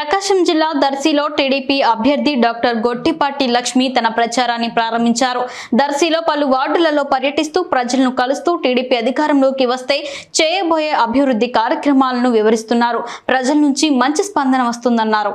ప్రకాశం జిల్లా దర్శిలో టీడీపీ అభ్యర్థి డాక్టర్ గొట్టిపాటి లక్ష్మి తన ప్రచారాన్ని ప్రారంభించారు దర్శిలో పలు వార్డులలో పర్యటిస్తూ ప్రజలను కలుస్తూ టీడీపీ అధికారంలోకి వస్తే చేయబోయే అభివృద్ధి కార్యక్రమాలను వివరిస్తున్నారు ప్రజల నుంచి మంచి స్పందన వస్తుందన్నారు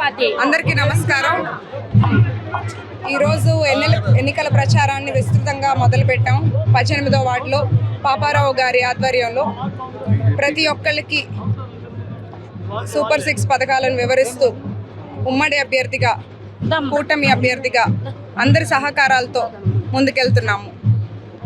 అందరికీ నమస్కారం. ఈరోజు ఎన్నిల ఎన్నికల ప్రచారాన్ని విస్తృతంగా మొదలుపెట్టాం. పద్దెనిమిదో వార్డులో పాపారావు గారి ఆధ్వర్యంలో. ప్రతి ఒక్కళ్ళకి సూపర్ సిక్స్ పథకాలను వివరిస్తూ ఉమ్మడి అభ్యర్థిగా కూటమి అభ్యర్థిగా అందరి సహకారాలతో ముందుకెళ్తున్నాము.